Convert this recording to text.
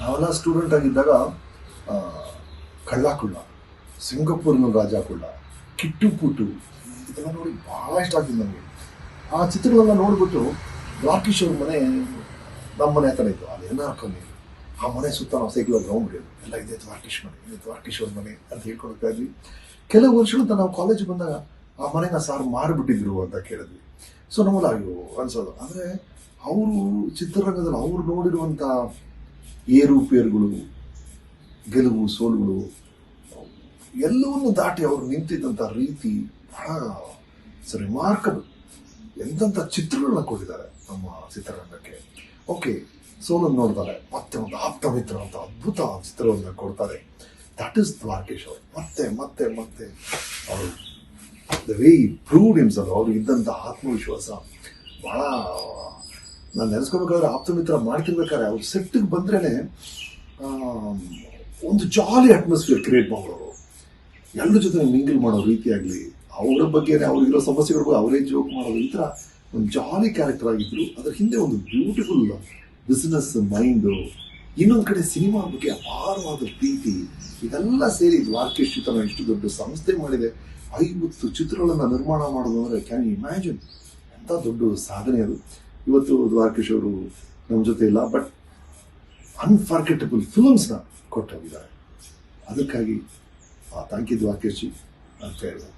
ನಾವೆಲ್ಲ ಸ್ಟೂಡೆಂಟ್ ಆಗಿದ್ದಾಗ ಕಳ್ಳಾಕುಳ್ಳ ಕಳ್ಳ ಕುಳ್ಳ ಸಿಂಗಪೂರಿನ ರಾಜ ಕುಳ್ಳ ಕಿಟ್ಟು ಪುಟ್ಟು ಇದೆಲ್ಲ ನೋಡಿ ಭಾಳ ಇಷ್ಟ ಆಗ್ತಿದೆ ನನಗೆ ಆ ಚಿತ್ರಗಳನ್ನ ನೋಡಿಬಿಟ್ಟು ರಾಕೇಶ್ ಅವ್ರ ಮನೆ ನಮ್ಮ ಮನೆ ಹತ್ರ ಇತ್ತು. ಅದೇನ ಹಾಕೊಂಡು ಆ ಮನೆ ಸುತ್ತ ನಾವು ಸೈಕಲ್ ಗ್ರೌಂಡ್ ಇರೋದು ಎಲ್ಲ ಇದೆ ದ್ವಾರಕೀಶ್ ಮನೆ, ಇದೆ ದ್ವಾರಕೀಶ್ ಮನೆ ಅಂತ ಹೇಳ್ಕೊಳ್ತಾ ಇದ್ವಿ. ಕೆಲವು ವರ್ಷಗಳಿಂದ ನಾವು ಕಾಲೇಜ್ ಬಂದಾಗ ಆ ಮನೆನ ಸಾರ್ ಮಾರಿಬಿಟ್ಟಿದ್ರು ಅಂತ ಕೇಳಿದ್ವಿ. ಸೊ ನಮ್ಮಲ್ಲ ಅನ್ಸೋದು. ಅಂದರೆ ಅವರು ಚಿತ್ರರಂಗದಲ್ಲಿ ಅವ್ರು ನೋಡಿರುವಂಥ ಏರುಪೇರುಗಳು ಗೆಲುವು, ಸೋಲುಗಳು, ಎಲ್ಲವನ್ನು ದಾಟಿ ಅವರು ನಿಂತಿದ್ದಂಥ ರೀತಿ ಬಹಳ ರಿಮಾರ್ಕಬಲ್ ಎಂತೆಂಥ ಚಿತ್ರಗಳನ್ನ ಕೊಟ್ಟಿದ್ದಾರೆ ನಮ್ಮ ಚಿತ್ರರಂಗಕ್ಕೆ. ಓಕೆ ಸೋಲನ್ನು ನೋಡ್ತಾರೆ. ಮತ್ತೆ ಒಂದು ಆಪ್ತ ಮಿತ್ರ ಅಂತ ಅದ್ಭುತ ಚಿತ್ರವನ್ನು ಕೊಡ್ತಾರೆ. ದಟ್ ಇಸ್ ದ್ವಾರಕೇಶ್ ಅವರು. ಮತ್ತೆ ಮತ್ತೆ ಮತ್ತೆ ಅವರು ದ ವೇ ಪ್ರೂವ್ಡ್ ಹಿಮ್ಸೆಲ್ಫ್ ಅವರು ಇದ್ದಂಥ ಆತ್ಮವಿಶ್ವಾಸ ಬಹಳ ನಾನು ನೆನೆಸ್ಕೋಬೇಕಾದ್ರೆ ಆಪ್ತ ಮಿತ್ರ ಮಾಡ್ತಿರ್ಬೇಕಾದ್ರೆ ಅವ್ರು ಸೆಟ್ಟಿಗೆ ಬಂದ್ರೇನೆ ಒಂದು ಜಾಲಿ ಅಟ್ಮಾಸ್ಫಿಯರ್ ಕ್ರಿಯೇಟ್ ಮಾಡೋರು ಎಲ್ಲರ ಜೊತೆ ಮಿಂಗಲ್ ಮಾಡೋ ರೀತಿಯಾಗಲಿ ಅವರ ಬಗ್ಗೆ ಅವ್ರಿಗಿರೋ ಸಮಸ್ಯೆಗಳ ಬಗ್ಗೆ ಅವರೇ ಜೋಕ್ ಮಾಡೋದು ಈ ಥರ ಒಂದು ಜಾಲಿ ಕ್ಯಾರೆಕ್ಟರ್ ಆಗಿದ್ರು. ಅದ್ರ ಹಿಂದೆ ಒಂದು ಬ್ಯೂಟಿಫುಲ್ ಬಿಸ್ನೆಸ್ ಮೈಂಡು ಇನ್ನೊಂದು ಕಡೆ ಸಿನಿಮಾ ಬಗ್ಗೆ ಅಪಾರವಾದ ಪ್ರೀತಿ, ಇದೆಲ್ಲ ಸೇರಿ ದ್ವಾರಕೇಶ್ ಚಿತ್ರಣ ಇಷ್ಟು ದೊಡ್ಡ ಸಂಸ್ಥೆ ಮಾಡಿದೆ. ಐವತ್ತು ಚಿತ್ರಗಳನ್ನು ನಿರ್ಮಾಣ ಮಾಡೋದು ಅಂದರೆ ಕ್ಯಾನ್ ಇಮ್ಯಾಜಿನ್ ಎಂಥ ದೊಡ್ಡ ಸಾಧನೆ ಅದು. ಇವತ್ತು ದ್ವಾರಕೇಶ್ ನಮ್ಮ ಜೊತೆ ಇಲ್ಲ ಬಟ್ ಅನ್ಫಾರ್ಗೆಟಬಲ್ ಫಿಲ್ಮ್ಸ್ನ ಕೊಟ್ಟು ಹೋಗಿದ್ದಾರೆ ಅದಕ್ಕಾಗಿ ಥ್ಯಾಂಕ್ ಯು ದ್ವಾರಕೇಶ್ ಅಂತ ಹೇಳ್ಬೋದು.